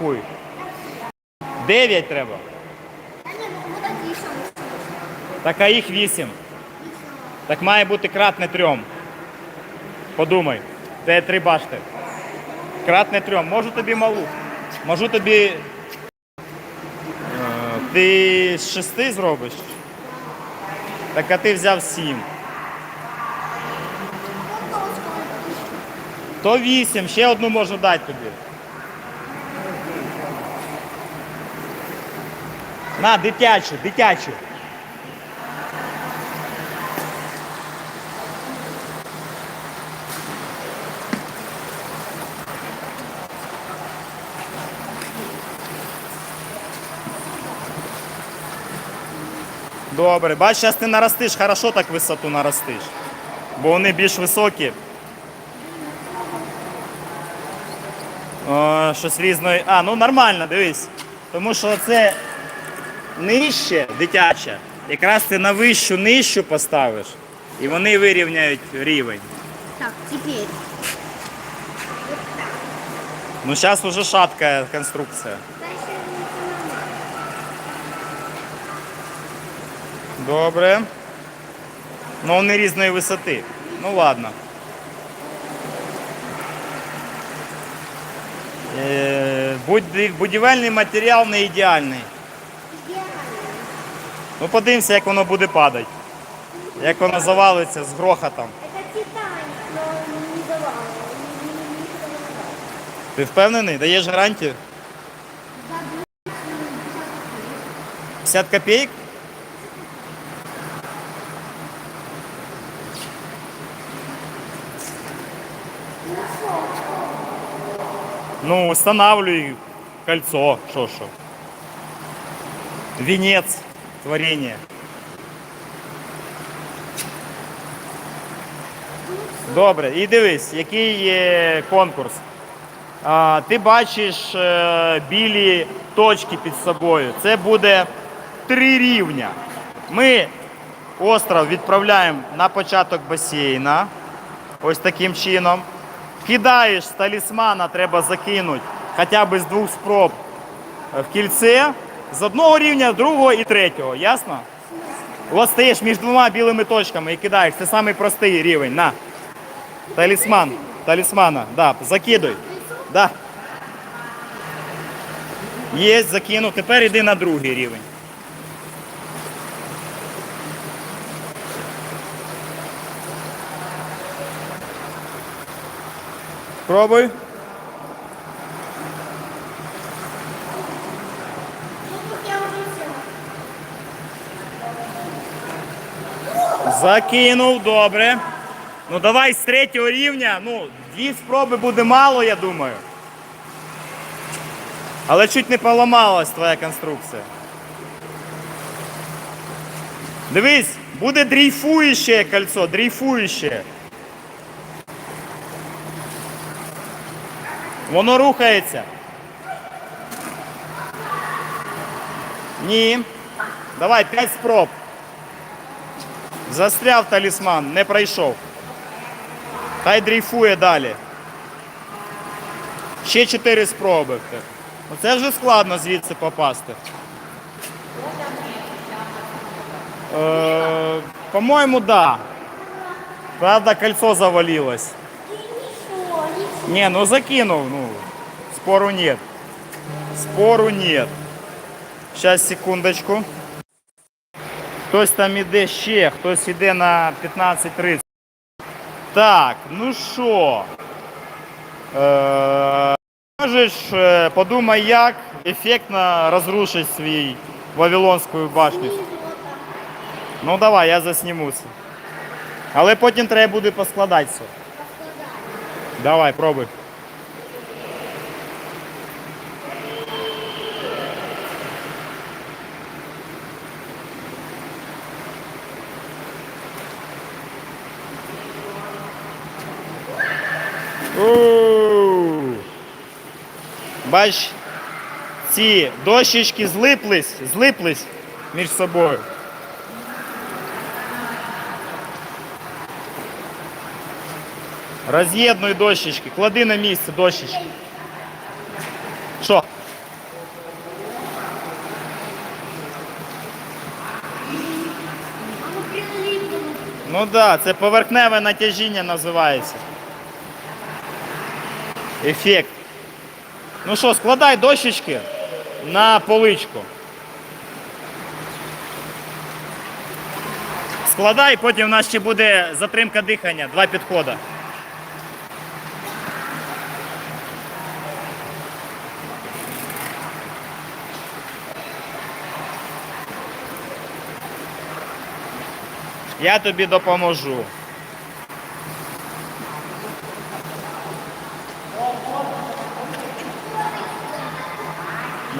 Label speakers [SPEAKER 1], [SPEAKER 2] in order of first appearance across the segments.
[SPEAKER 1] порахуй. Дев'ять треба. Так а їх вісім. Так має бути кратне трьом. Подумай. Це три башти. Кратне трьом. Можу тобі малу. Можу тобі. е, Ти з шести зробиш? Так а ти взяв сім. То вісім, ще одну можу дати тобі. На, дитячу, дитячу. Добре, бач, зараз ти наростиш, хорошо так висоту наростиш. Бо вони більш високі. О, щось різної. А, ну нормально, дивись. Тому що це нижче, дитяче. Якраз ти на вищу нижчу поставиш. І вони вирівняють рівень.
[SPEAKER 2] Так, теперь.
[SPEAKER 1] Ну зараз уже шатка конструкція. Добре. Ну вони різної висоти. Ну ладно. Е, Будівельний матеріал не ідеальний. Ну подивимося, як воно буде падати. Як воно завалиться з грохотом.
[SPEAKER 2] Не не
[SPEAKER 1] Ти впевнений? Даєш гарантію? 50 копійок? Ну, устанавливай кольцо, що що. Венец творения. Добре, і дивись, який є конкурс. А, ти бачиш е, білі точки під собою. Це буде три рівня. Ми остров відправляємо на початок басейна. Ось таким чином. Кидаєш з талісмана, треба закинути хоча б з двох спроб в кільце. З одного рівня, другого і третього. Ясно? От стоїш між двома білими точками і кидаєш. Це самий простий рівень. На. Талісман. Талісмана. Да, закидуй. Да. Є, закинув. Тепер йди на другий рівень. Пробуй.
[SPEAKER 2] Я уже все.
[SPEAKER 1] Закинув, добре. Ну давай з третього рівня. Ну, дві спроби буде мало, я думаю. Але чуть не поламалась твоя конструкція. Дивись, буде дрейфуюче кольцо, дрейфуюче. Воно рухається. Ні. Давай, п'ять спроб. Застряв талісман, не пройшов. Хай дрейфує далі. Ще чотири спроби. Ну це вже складно звідси попасти. Е, по-моєму, да. Правда, кольцо завалилось. Не, ну закинув, ну. Спору нет. Спору нет. Сейчас, секундочку. Хтось там іде ще, хтось іде на 15.30. Так, ну що? Е, можеш е, подумай, як ефектно розрушити свій Вавилонську башню. Ну давай, я засніму це. Але потім треба буде поскладати все. Давай, пробуй. Бач, ці дощечки злиплись, злиплись між собою. Роз'єднуй дощечки, клади на місце дощечки. Що? Ну так, да, це поверхневе натяжіння називається. Ефект. Ну що, складай дощечки на поличку. Складай, потім у нас ще буде затримка дихання, два підходи. Я тобі допоможу.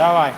[SPEAKER 1] Давай.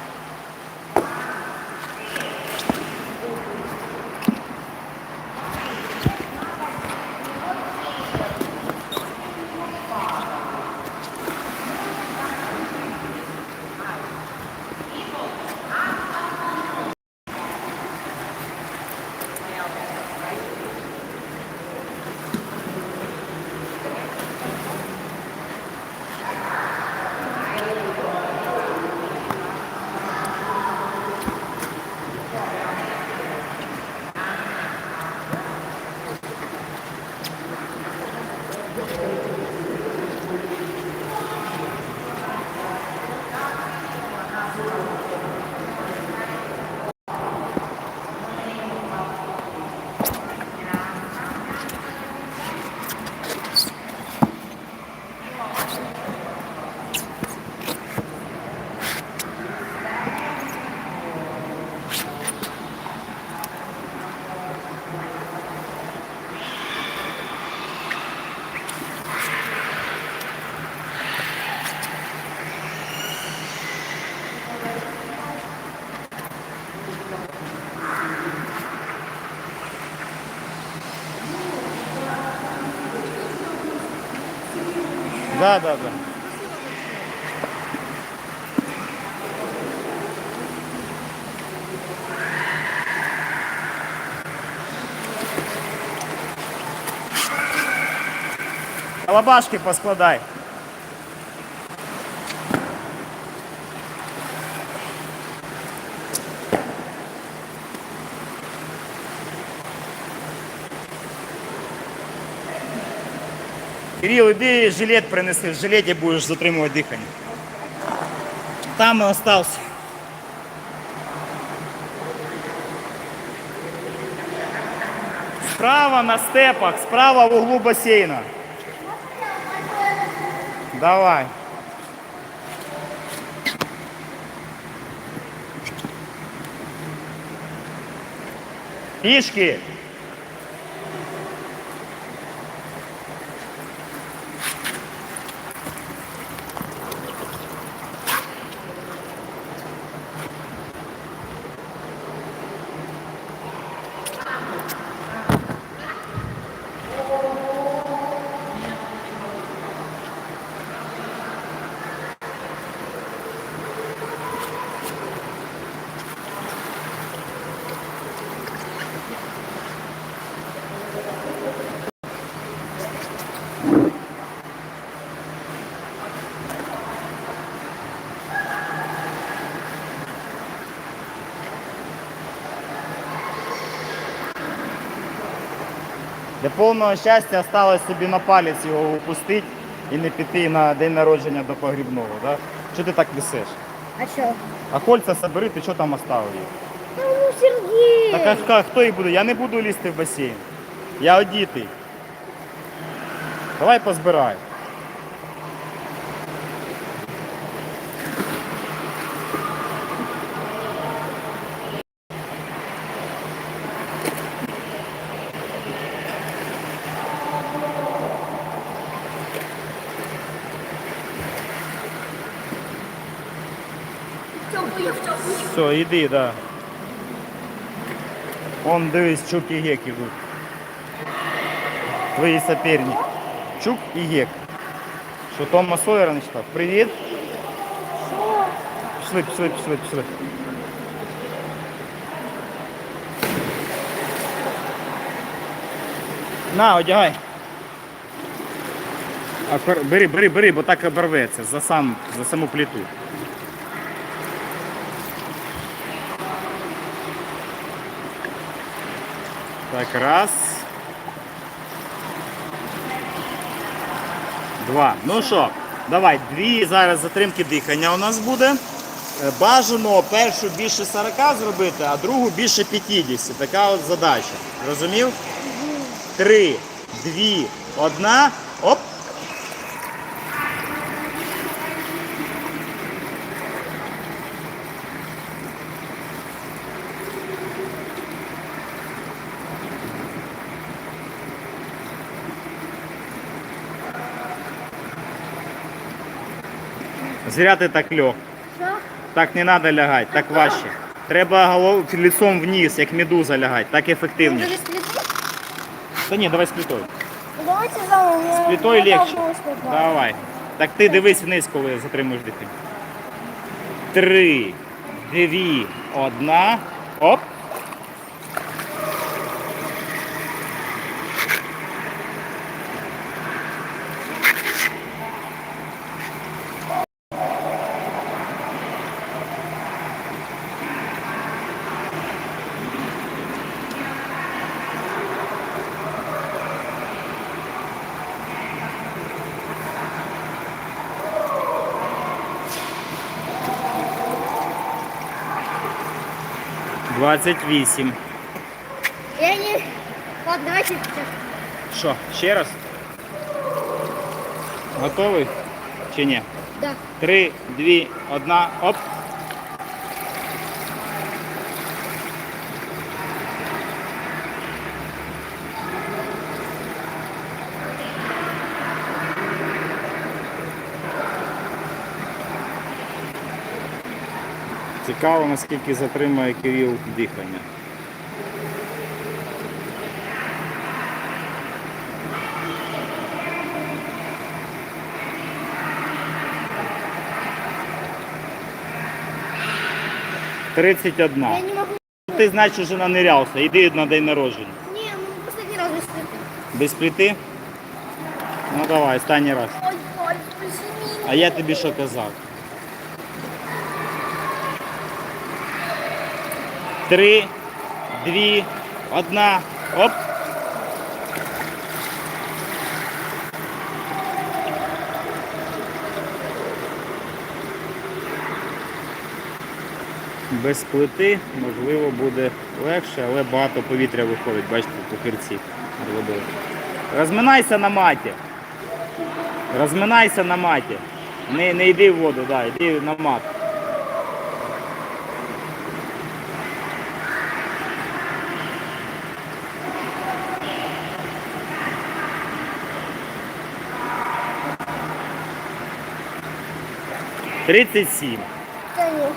[SPEAKER 1] Да, да, да. Лобашки поскладай. Кирилл, иди жилет принеси, в жилеті будеш затримувати дихання. Там і остався. Справа на степах, справа в углу бассейна. Давай. Пішки. Повного щастя сталося собі на палець його упустити і не піти на день народження до погрібного. Да? Чого ти так висиш?
[SPEAKER 2] А що?
[SPEAKER 1] А кольця собери, ти що там оставив їх?
[SPEAKER 2] Та ну Сергій!
[SPEAKER 1] Так а хто їх буде? Я не буду лізти в басейн. Я одітий. Давай позбирай. Все, іди, да. Он дивись, чук і гек ідуть. Твої соперники. Чук і гек. Що Тома Сойера не читав? Привіт. Пішли, пішли, пішли, пішли. На, одягай. Бери, бери, бери, бо так оборветься за, сам, за саму плиту. Так, раз. Два. Ну що, давай, дві. Зараз затримки дихання у нас буде. Е, бажано першу більше 40 зробити, а другу більше 50. Така от задача. Розумів? Три, дві, одна. Оп! Зря ти так лег.
[SPEAKER 2] Що?
[SPEAKER 1] Так не треба лягати, так важче. Треба голов... лицом вниз, як медуза лягати, так ефективніше. Та ні, давай з плитою.
[SPEAKER 2] Давайте заново.
[SPEAKER 1] З плитою легче. Давай. Так ти дивись вниз, коли затримуєш дихання. Три, дві, одна. Оп. Двадцять вісім.
[SPEAKER 2] Я не... Вот, давайте сейчас.
[SPEAKER 1] Що, ще раз? Готовий? Чи ні?
[SPEAKER 2] Да.
[SPEAKER 1] Три, дві, одна, оп. Цікаво, наскільки затримає Кирил дихання. Тридцять одна. Ти значить вже нанирявся, йди на день народження.
[SPEAKER 2] Не, ну последний раз без сплиты.
[SPEAKER 1] Без плити? Ну давай, останній раз. А я тобі що казав? Три, дві, одна. Оп. Без плити, можливо, буде легше, але багато повітря виходить, бачите, по хирці над. Розминайся на маті. Розминайся на маті. Не, не йди в воду, да, йди на мат. Тридцять сім.
[SPEAKER 2] Да нет.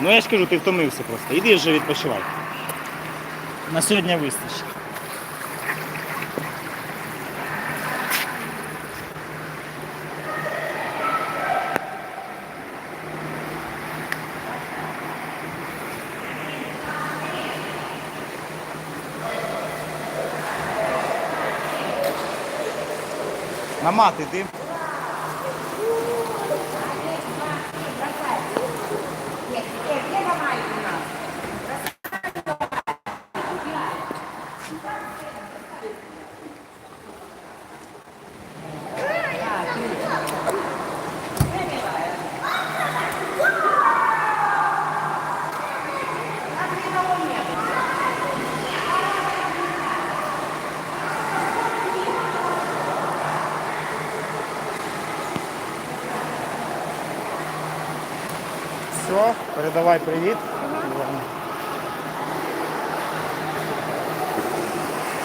[SPEAKER 1] Ну я ж кажу, ти втомився просто. Іди вже відпочивай. На сьогодні вистачить. На мат іди. Все, передавай привіт.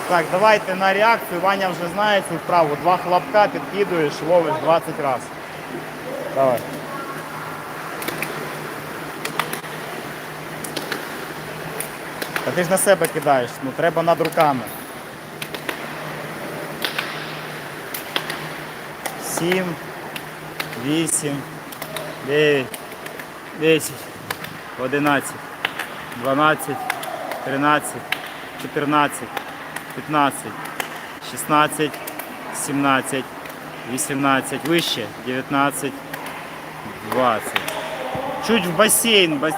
[SPEAKER 1] Так, давайте на реакцію. Ваня вже знає цю вправу. Два хлопка підкидуєш, ловиш 20 разів. Давай. Та ти ж на себе кидаєш, ну треба над руками. Сім, вісім, дев'ять. 10, 11, 12, 13, 14, 15, 16, 17, 18, вище, 19, 20. Чуть в басейн, бас-